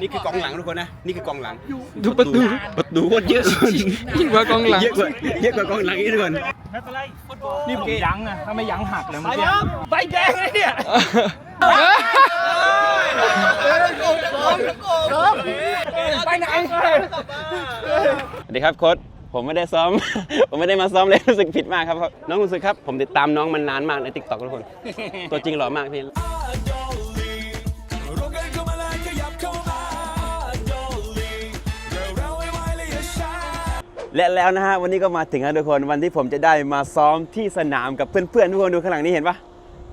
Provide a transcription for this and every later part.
นี่คือกองหลังทุกคนนะ นี่คือกองหลังดูประตูประตูโคตรเยอะยิ่งกว่ากองหลังเยอะกว่าเยอะกว่ากองหลังอีกทุกคนไม่เป็นไรนี่ผมยั้งอะถ้าไม่ยั้งหักเลยเมื่อกี้ใบแดงเลยเนี่ยไปไหนสวัสดีครับโค้ชผมไม่ได้ซ้อม ผมไม่ได้มาซ้อมเลยรู้สึกผิดมากครับ น้องรู้สึกครับ ผมติดตามน้องมันนานมากในติ๊กต็อกทุกคน ตัวจริงหล่อมากพี่ และแล้วนะฮะวันนี้ก็มาถึงแล้วทุกคนวันที่ผมจะได้มาซ้อมที่สนามกับเพื่อนๆทุกคนดูข้างหลังนี้เห็นปะ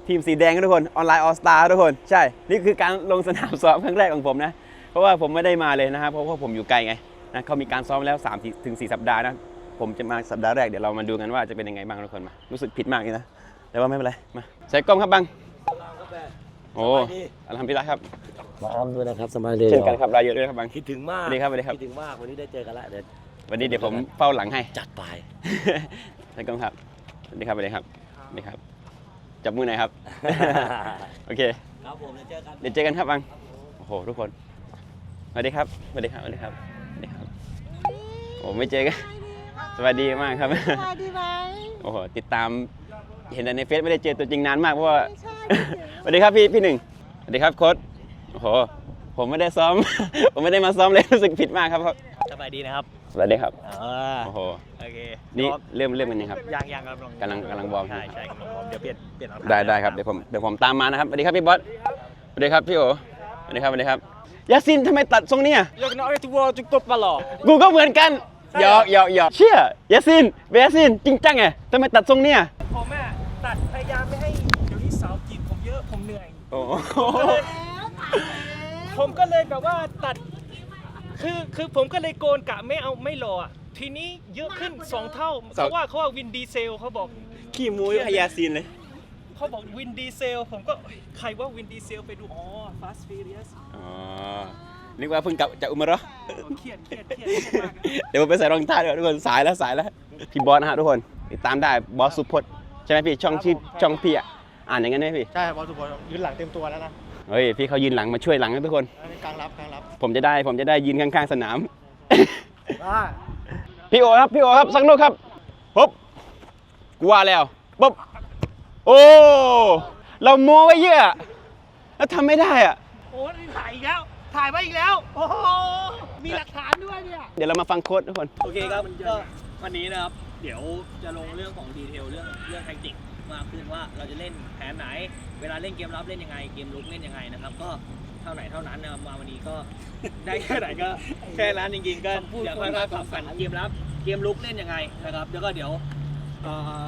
ทีมสีแดงทุกคนออนไลน์ออสตาทุกคนใช่ นี่คือการลงสนามซ้อมครั้งแรกของผมนะ เพราะว่าผมไม่ได้มาเลยนะครับเพราะว่าผมอยู่ไกลไงนะเขามีการซ้อมแล้ว3ถึง4สัปดาห์นะผมจะมาสัปดาห์แรกเดี๋ยวเรามาดูกันว่าจะเป็นยังไงบ้างทุกคนมารู้สึกผิดมากเลยนะแต่ว่าไม่เป็นไรมาใส่กล้องครับบังโอ้อัลฮัมดุลิลละครับมาอ้อมด้วยนะครับสบายดีเช่นกันครับรายเยอะด้วยครับบังคิดถึงมากสวัสดีครับสวัสดีครับคิดถึงมากวันนี้ได้เจอกันแล้วเดี๋ยว วันนี้เดี๋ยวผมเฝ้าหลังให้ จัดไปท่านกองครับสวัสดีครับสวัสดีครับสวัสดีครับ จับมือหน่อยครับ โอเค ครับผมเดี๋ยวเจอกันเดี๋ยวเจอกันครับบังโอ้โหทุกคนสวัสดีครับสวัสดีครับสวัสดีครับสวัสดีครับโอ้ไม่เจอกันสวัสดีมากครับสวัสดีไหมโอ้โหติดตามเห็นแต่ในเฟซไม่ได้เจอตัวจริงนานมากเพราะว่าไม่ใช่สวัสดีครับพี่พี่หนึ่งสวัสดีครับโค้ชโอ้โหผมไม่ได้ซ้อม ผมไม่ได้มาซ้อมเลยรู้สึกผิดมากครับสบายดีนะครับ สวัสดีครับอ่าโอ้โหโอเคนี่เริ่มเริ่มกันยังครับยังยังกำลังกำลังกำลังวอร์มใช่ใช่กำลังวอร์มเดี๋ยวเปลี่ยนเปลี่ยนรองเท้าได้ได้ครับเดี๋ยวผมเดี๋ยวผมตามมานะครับสวัสดีครับพี่บอสสวัสดีครับพี่โอสวัสดีครับสวัสดีครับยาซินทำไมตัดทรงเนี้ยยกน้อยตัวจุกตบปลอกูก็เหมือนกันหยอกหยอกหยอกเชื่อยาซินเบยาซินจริงจังไงทำไมตัดทรงเนี้ยผมอะตัดพยายามไม่ให้เดี๋ยวนี้สาวจีบผมเยอะผมเหนื่อยโอ้โหผมก็เลยแบบว่าตัด คือคือผมก็เลยโกนกะไม่เอาไม่รออะทีนี้เยอะขึ้นสองเท่าเพราะว่าเขาว่าวินดีเซลเขาบอก ขี้มูยพยาซินเลย เขาบอกวินดีเซล ผมก็เอ้ยใครว่าวินดีเซลไปดู อ๋อ Fast Furious อ๋อ นึกว่าเพิ่งกลับจากอุมาระเครียดเครียดเครียดเครียดมากเดี๋ยวผมไปใส่รองเท้าเดี๋ยวทุกคนสายแล้วสายแล้ว พี่บอสนะฮะทุกคนติดตามได้บอสสุพจน์ใช่ไหมพี่ช่องที่ช่องพี่อะอ่านอย่างนั้นไหมพี่ ใช่บอลสุพลยืนหลังเต็มตัวแล้วนะ เฮ้ยพี่เขายืนหลังมาช่วยหลังนะทุกคน อันนี้กลางรับกลางรับผมจะได้ผมจะได้ยืนข้างๆสนามว่าพี่โอครับพี่โอครับสักลูกครับปุ๊บกูว่าแล้วปุ๊บโอ้เราโม้ไว้เยอะ แล้วทำไม่ได้อะโอ้ยถ่ายอีกแล้ว ถ่ายมาอีกแล้ว โอ้โห มีหลักฐานด้วยเนี่ย เดี๋ยวเรามาฟังโค้ดทุกคน โอเคครับก็วันนี้นะครับ เดี๋ยวจะลงเรื่องของดีเทลเรื่องเรื่องแทคติกมากขึ้นว่าเราจะเล่นแผนไหน เวลาเล่นเกมรับเล่นยังไง เกมลุกเล่นยังไงนะครับ ก็เท่าไหนเท่านั้นนะครับมาวันนี้ก็ ได้แค่ไหนก็แค่นั้นจริงๆก็เดี๋ยวค่อยๆปรับกันเกมรับเกมลุกเล่นยังไงนะครับแล้วก็เดี๋ยวเอ่อ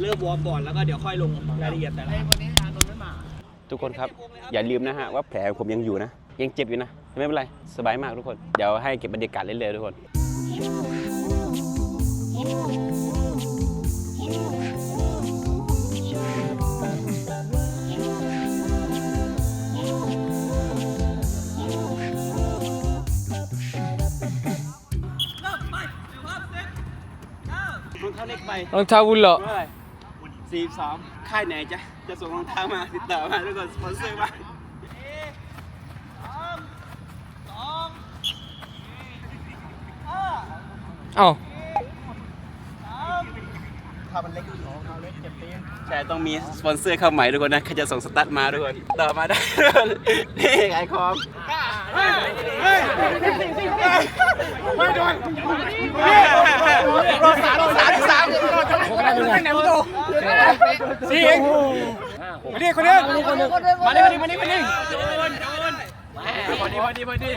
เริ่มวอร์มก่อนแล้วก็เดี๋ยวค่อยลงรายละเอียดแต่ละทุกคนครับ อย่าลืมนะฮะว่าแผลผมยังอยู่นะ ยังเจ็บอยู่นะไม่เป็นไร สบายมากทุกคน เดี๋ยวให้เก็บบรรยากาศเรื่อยๆทุกคนรองเาเล็กไปรองเท้าบุญเหรอเมื่อไหร่สี่สามค่ายไหนจะจะส่งรองเท้ามาติดต่อมาทุกคนสปอนเซอร์มาเอ้าใช่ต้องมีสปอนเซอร์เข้าใหม่ทุกคนนะใครจะส่งสตั๊ดมาทุกคนต่อมาได้ทุกคนนี่ ขายของรอสามรอสามสามสี่เองมาดิคนนึงมาดิมาดิมาดิมาดิพอดีพอดีพอดี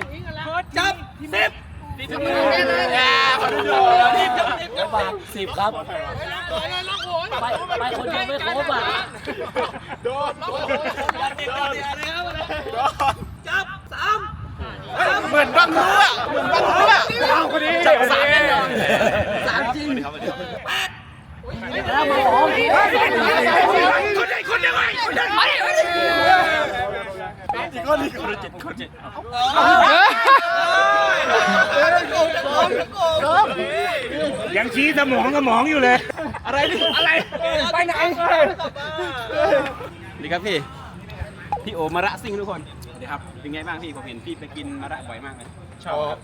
จับสิบพอดีบาทสิบครับไปไปคนเดียวไม่ครบอะ เหมือนบังรู้อะเหมือนบังรู้อะเอาคนนี้จับสามแน่นอนสามจริงคนใหญ่คนยังไงคนใหญ่จริงคนนี้คนเจ็ดคนเจ็ดยังชี้สมองสมองอยู่เลย อะไรนี่อะไรไปไหนนี่ครับพี่ พี่โอมาระซิ่งทุกคน ครับ เป็นไงบ้างพี่ ผมเห็นพี่ไปกินมะระบ่อยมากเลย ชอบครับ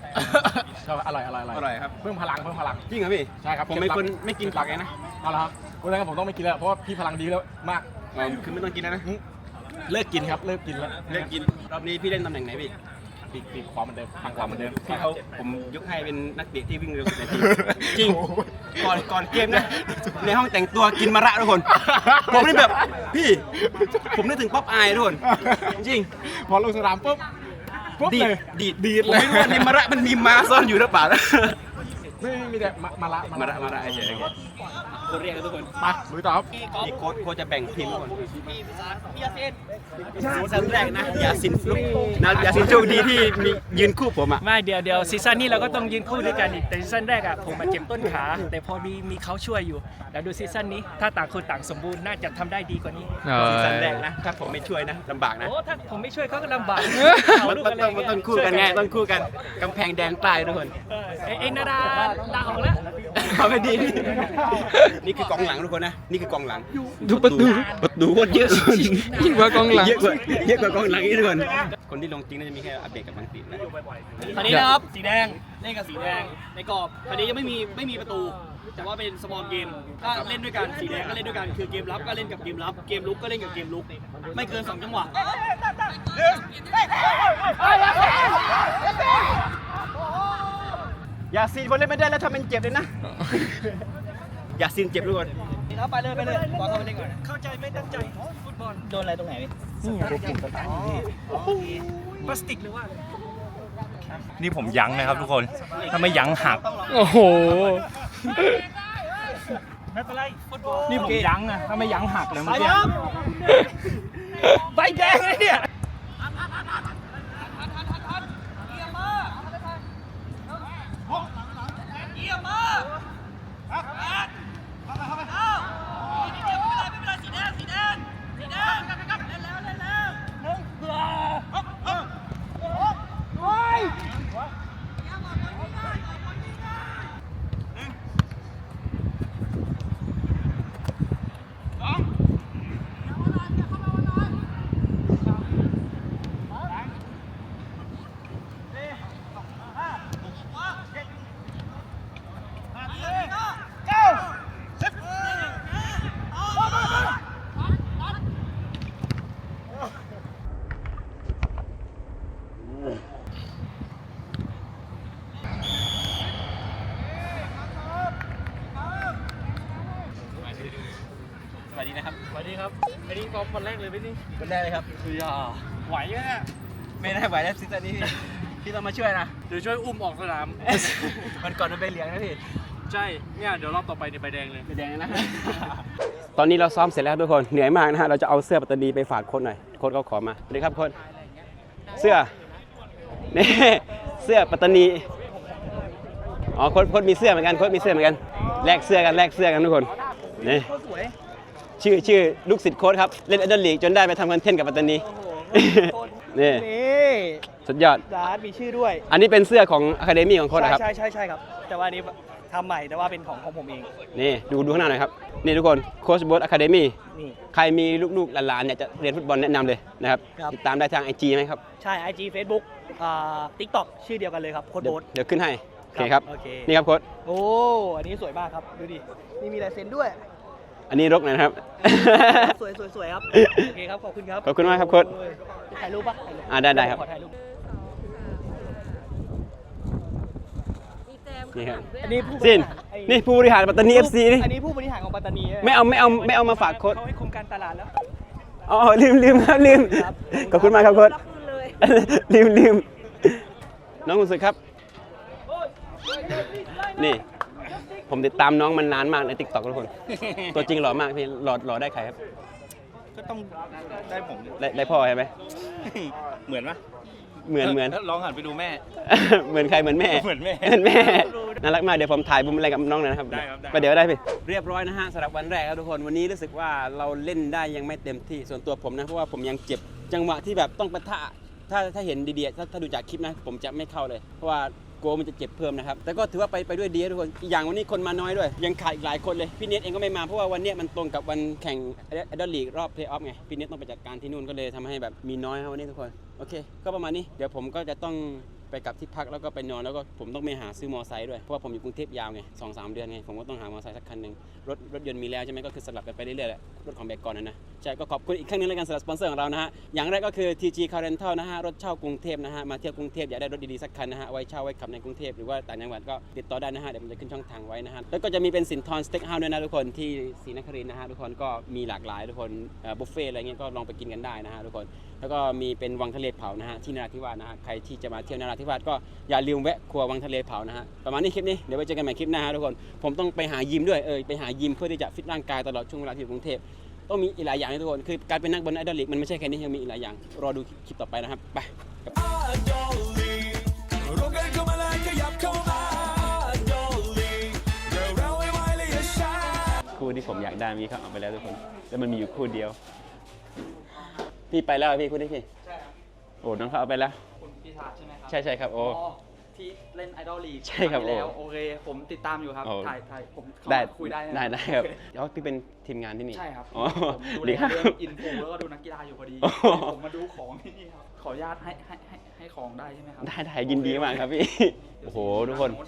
ชอบอร่อยอร่อยอร่อยครับ เพิ่มพลังเพิ่มพลัง จริงเหรอพี่ ใช่ครับ ผมเป็นคนไม่กินผักไงนะ เอาละครับวันนั้นผมต้องไม่กินแล้วเพราะว่าพี่พลังดีแล้วมากอ๋อคือไม่ต้องกินแล้วนะ เลิกกินครับ เลิกกินแล้ว เลิกกิน รอบนี้พี่เล่นตำแหน่งไหนพี่ ปีกปีกขวาเหมือนเดิมทางขวาเหมือนเดิมพี่เขาผมยกให้เป็นนักเตะที่วิ่งเร็วสุดในทีมจริงก่อนก่อนเกมนะในห้องแต่งตัวกินมะระทุกคน ผมนี่แบบพี่ ผมนึกถึงป๊อปอายทุกคนจริง พอลงสนามปุ๊บปุ๊บดีเลดยดีดดีดผมเลยไม่รู้ว่าในมะระมันมีม้าซ่อนอยู่หรือเปล่าไม่ไม่มีแต่มามาละมะระมะระเฉยๆ คนเรียกกันทุกคนมาลุยต่อครับนี่โค้ชโค้ชจะแบ่งทีมทุกคนพี่ภาษาพี่ยาเซนซีซั่นแรกนะยาซินฟลุกนะยาซินโชคดีที่มียืนคู่ผมอะไม่เดี๋ยวเดี๋ยวซีซั่นนี้เราก็ต้องยืนคู่ด้วยกันอีกแต่ซีซั่นแรกอะผมมาเจ็บต้นขา แต่พอมีมีเขาช่วยอยู่แล้วดูซีซั่นนี้ถ้าต่างคนต่างสมบูรณ์น่าจะทำได้ดีกว่านี้ซีซั่นแรกนะถ้าผมไม่ช่วยนะลำบากนะโอ้ถ้าผมไม่ช่วยเขาก็ลำบากมันมันต้องมันต้องคู่กันไงต้องคู่กันกำแพงแดนใต้ทุกคนเออไอ้ไอ้นาดาลาออกแล้วเอาไม่ดีนี่คือกองหลังทุกคนนะ นี่คือกองหลัง ดูประตูประตูโคตรเยอะยิ่งกว่ากองหลัง เยอะกว่าเยอะกว่ากองหลังอีกทุกคนคนที่ลงจริงน่าจะมีแค่อัปเดตกับบางตีนะคันนี้นะครับสีแดงเล่นกับสีแดงในกรอบคันนี้ยังไม่มีไม่มีประตู แต่ว่าเป็นสมอลเกมก็เล่นด้วยกันสีแดงก็เล่นด้วยกันคือเกมรับก็เล่นกับเกมรับเกมลุกก็เล่นกับเกมลุก ไม่เกินสองจังหวะอย่าซีนคนเล่นไม่ได้แล้วทำเป็นเจ็บเลยนะ อย่าซีนเจ็บทุกคนครับไปเลยไปเลยบอลเข้าไปเล่นก่อนเข้าใจไม่ตั้งใจฟุตบอลโดนอะไรตรงไหนพี่พลาสติกหรือว่านี่ผมยั้งนะครับทุกคน ถ้าไม่ยั้งหัก โอ้โห ไม่เป็นไรฟุตบอลนี่ผมยั้งนะถ้าไม่ยั้งหักเลยเมื่อกี้ใบแดงเลยเนี่ยส วัสดีนะครับสวัสดีครับอันนี้ซ้อมวันแรกเลยไหมนี่คนแรกเลยครับคือยาไหวไหมเนี่ยไม่ได้ไหวแล้วซีซั่นนี้พี่พี่ต้องมาช่วยนะ เดี๋ยวช่วยอุ้มออกสนาม มันก่อนมันไปเหลียงนะพี่ใช่เนี่ยเดี๋ยวรอบต่อไปเนี่ยใบแดงเลย ไปแดงนะ ตอนนี้เราซ้อมเสร็จแล้วทุกคนเหนื่อยมากนะฮะเราจะเอาเสื้อปัตตานีไปฝากโค้ชหน่อยโค้ชเขาขอมาสวัสดีครับโค้ชเสื้อนี่เสื้อปัตตานีอ๋อโค้ชโค้ชมีเสื้อเหมือนกันโค้ชมีเสื้อเหมือนกันแลกเสื้อกันแลกเสื้อกันทุกคนนี่ ชื่อชื่อลูกศิษย์โค้ชครับ เล่นอันเดอร์ลีกจนได้ไปทำคอนเทนต์กับปัตตานีนี่ นี่สุดยอดดาร์มีชื่อด้วย อันนี้เป็นเสื้อของอะคาเดมี่ของโค้ชใช่นะครับใช่ใช่ใช่ครับ แต่ว่าอันนี้ทำใหม่แต่ว่าเป็นของของผมเอง นี่ดูดูข้างหน้าหน่อยครับ นี่ทุกคนโค้ชบอสอะคาเดมี่นี่ ใครมีลูกๆหลานๆเนี่ยจะเรียนฟุตบอลแนะนำเลยนะครับ ครับ ติดตามได้ทางไอจีไหมครับ ใช่ IG Facebook อ่า TikTok ชื่อเดียวกันเลยครับโค้ดเดี๋ยวโบ๊ท เดี๋ยวขึ้นให้ โอเคครับโอเค นี่ครับโค้ช โอ้ อันนี้สวยมากครับ ดูดิ นี่มีลายเซ็นด้วย อันนี้รกหนอยนะครับ สวยสวยสวยครับ โอเคครับ ขอบคุณครับขอบคุณมากครับโค้ชโอ้ยถ่ายรูปปะถ่ายรูปอ่าได้ได้ครับ ขอถ่ายรูปนี่ครับอันนี้ผู้บริสิ้น หารไอ้นี่ผู้บริหารปัตตานีเอฟซีนี่ อันนี้ผู้บริหารของปัตตานีไม่เอาไม่เอาไม่เอามาฝากโค้ชเขาให้คุมการตลาดแล้ว อ๋อลืมลืมครับลืม ครับ ขอบคุณมากครับโค้ชลืมลืมน้องคุณสุดครับ นี่ ผมติดตามน้องมันนานมากในติ๊กต็อกทุกคน ตัวจริงหล่อมากพี่หล่อหล่อได้ใครครับ ก็ต้องได้ผมได้ได้พ่อใช่ไหมเหมือนปะเหมือนเหมือนลองหันไปดูแม่ เหมือนใครเหมือนแม่เหมือนแม่เหมือนแม่น่ารักมากเดี๋ยวผมถ่ายบุมอะไรกับน้องหน่อยนะครับได้ครับได้ ไปเดี๋ยวได้พี่เรียบร้อยนะฮะสำหรับวันแรกครับทุกคนวันนี้รู้สึกว่าเราเล่นได้ยังไม่เต็มที่ส่วนตัวผมนะเพราะว่าผมยังเจ็บจังหวะที่แบบต้องปะทะถ้าถ้าเห็นดีๆถ้าถ้าดูจากคลิปนะ ผมจะไม่เข้าเลย เพราะว่า กลัวมันจะเจ็บเพิ่มนะครับ แต่ก็ถือว่าไปไปด้วยดีทุกคน อีกอย่างวันนี้คนมาน้อยด้วย ยังขาดอีกหลายคนเลย พี่เนทเองก็ไม่มาเพราะว่าวันเนี้ยมันตรงกับวันแข่งไอดอลลีกรอบเพลย์ออฟไง พี่เนทต้องไปจัดการที่นู่นก็เลยทำให้แบบมีน้อยครับวันนี้ทุกคน โอเค ก็ประมาณนี้ เดี๋ยวผมก็จะต้อง ไปกลับที่พักแล้วก็ไปนอนแล้วก็ผมต้องไปหาซื้อมอไซค์ด้วยเพราะว่าผมอยู่กรุงเทพยาวไงสองสามเดือนไงผมก็ต้องหามอไซค์สักคันหนึ่งรถรถยนต์มีแล้วใช่ไหมก็คือสลับกันไปเรื่อยๆแหละรถของแบกก่อนนะนะใช่ก็ขอบคุณอีกครั้งหนึงแล้วกันสำหรับสปอนเซอร์ของเรานะฮะอย่างแรกก็คือ TG Car Rental นะฮะรถเช่ากรุงเทพนะฮะมาเที่ยวกรุงเทพอยากได้รถดีๆสักคันนะฮะไว้เช่าไว้ขับในกรุงเทพหรือว่าต่างจังหวัดก็ติดต่อได้นะฮะเดี๋ยวผมจะขึ้นช่องทางไว้นะฮะแล้วก็จะมีเป็นสินทรสเต็กเฮาส์ด้วยนะทุกคนที่ศรีนครินทร์นะฮะทุกคนก็มีหลากหลายทุกคนบุฟเฟ่อะไรเงี้ยก็ลองไปกินกันได้นะฮะทุกคน แล้วก็มีเป็นวังทะเลเผานะฮะที่นราธิวาสนะฮะใครที่จะมาเที่ยวนราธิวาสก็อย่าลืมแวะครัววังทะเลเผานะฮะประมาณนี้คลิปนี้เดี๋ยวไปเจอกันใหม่คลิปหน้าฮะทุกคนผมต้องไปหายิมด้วยเออไปหายิมเพื่อที่จะฟิตร่างกายตลอดช่วงเวลาที่อยู่กรุงเทพต้องมีอีกหลายอย่างนะทุกคนคือการเป็นนักบอลไอดอลลีกมันไม่ใช่แค่นี้ยังมีอีกหลายอย่างรอดูคลิปต่อไปนะครับไปรวมกันเข้ามาเลยขยับเข้ามาคู่ที่ผมอยากได้มีเขาเอาไปแล้วทุกคน แต่มันมีอยู่คู่เดียว พี่ไปแล้วเหรอพี่คู่นี้พี่ ใช่ครับโอ้น้องเขาเอาไปแล้ว คุณพิธาใช่ไหมครับใช่ใช่ครับโอ้อ๋อที่เล่นไอดอลลีกใช่ครับแล้วโอ้โอเคผมติดตามอยู่ครับ โอ้ ถ่ายถ่ายผมเข้าได้มาคุยได้นะได้ได้ครับแล้วพี่เป็นทีมงานที่นี่ใช่ครับอ๋อผมดูดีแลครับเรื่องอินโฟแล้วก็ดูนักกีฬาอยู่พอดี โอ้ ผมมาดูของที่นี่ครับ ขออนุญาตให้ให้ให้ให้ของได้ใช่ไหมครับได้ได้ยินดีมากครับพี่ โอ้โหทุกคน